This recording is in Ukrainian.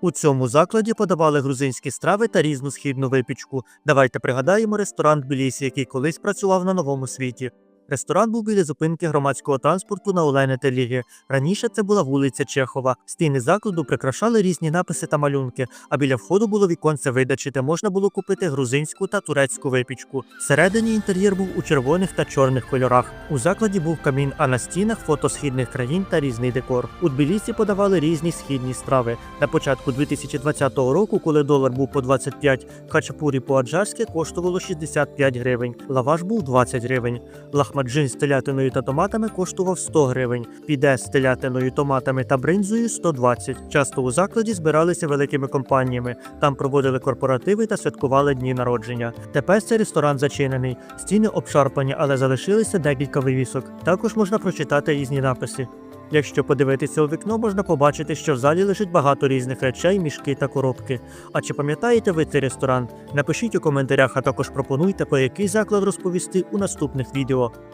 У цьому закладі подавали грузинські страви та різну східну випічку. Давайте пригадаємо ресторан Тбілісі, який колись працював на новому світі. Ресторан був біля зупинки громадського транспорту на Олени Телігі. Раніше це була вулиця Чехова. Стіни закладу прикрашали різні написи та малюнки, а біля входу було віконце видачі, де можна було купити грузинську та турецьку випічку. Всередині інтер'єр був у червоних та чорних кольорах. У закладі був камін, а на стінах фото східних країн та різний декор. У Тбілісі подавали різні східні страви. На початку 2020 року, коли долар був по 25, хачапурі по-аджарськи коштувало 65 гривень, лаваш був 20 гривень. Лахмаджин з телятиною та томатами коштував 100 гривень, піде з телятиною, томатами та бринзою 120. Часто у закладі збиралися великими компаніями. Там проводили корпоративи та святкували дні народження. Тепер цей ресторан зачинений. Стіни обшарпані, але залишилися декілька вивісок. Також можна прочитати різні написи. Якщо подивитися у вікно, можна побачити, що в залі лежить багато різних речей, мішки та коробки. А чи пам'ятаєте ви цей ресторан? Напишіть у коментарях, а також пропонуйте, про який заклад розповісти у наступних відео.